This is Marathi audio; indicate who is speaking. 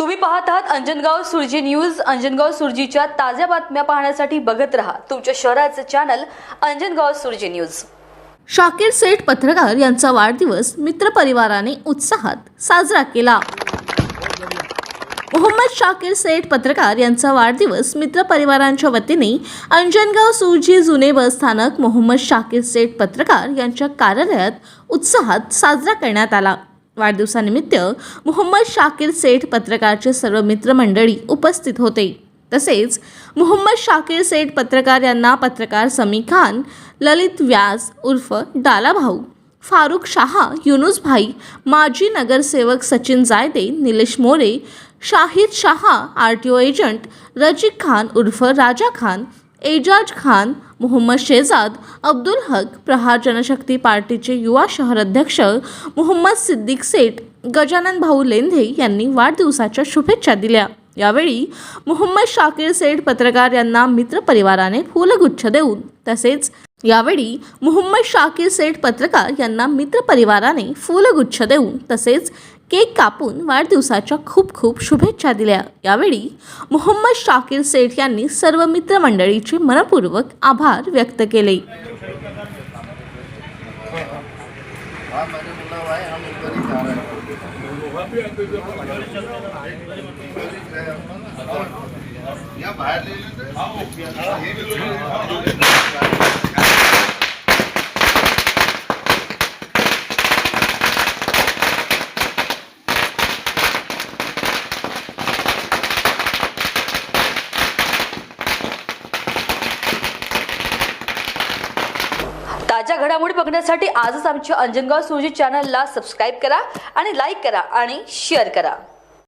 Speaker 1: तुम्ही पाहत आहात अंजनगाव सुरजी न्यूज. अंजनगाव सुरजीच्या ताज्या बातम्या पाहण्यासाठी बघत रहा तुमच्या शहराचं चॅनल अंजनगाव सुरजी न्यूज.
Speaker 2: शाकीर सेठ पत्रकार यांचा वाढदिवस मित्रपरिवाराने उत्साहात साजरा केला. मोहम्मद शाकीर सेठ पत्रकार यांचा वाढदिवस मित्रपरिवारांच्या वतीने अंजनगाव सुरजी जुने बस स्थानक मोहम्मद शाकीर सेठ पत्रकार यांच्या कार्यालयात उत्साहात साजरा करण्यात आला. वाढदिवसानिमित्त मोहम्मद शाकीर सेठ पत्रकारचे सर्व मित्रमंडळी उपस्थित होते. तसेच मोहम्मद शाकीर सेठ पत्रकार यांना पत्रकार समी खान ललित व्यास उर्फ डाला भाऊ फारुख शहा युनुस भाई माजी नगरसेवक Sachin Jayde Nilesh More Shahid Shah R T O agent Razik Khan उर्फ राजा खान एजाज खान मोहम्मद शेजाद अब्दुल हक प्रहार जनशक्ती पार्टीचे युवा शहर अध्यक्ष मोहम्मद सिद्दीक सेठ गजानन भाऊ लेंधे यांनी वाढदिवसाच्या शुभेच्छा दिल्या. यावेळी मोहम्मद शाकीर सेठ पत्रकार यांना मित्रपरिवाराने फुलगुच्छ देऊन तसेच यावेळी मोहम्मद शाकीर सेठ पत्रकार यांना मित्रपरिवाराने फुलगुच्छ देऊन तसेच केक कापून वाढदिवसाच्या खूप खूप शुभेच्छा दिल्या. यावेळी मोहम्मद शाकीर सेठ यांनी सर्व मित्रमंडळीचे मनपूर्वक आभार व्यक्त केले.
Speaker 3: या
Speaker 1: ताज्या घडामोडी बघण्यासाठी आजच आमच्या अंजनगाव सुरजी चॅनलला सबस्क्राईब करा आणि लाईक करा आणि शेअर करा.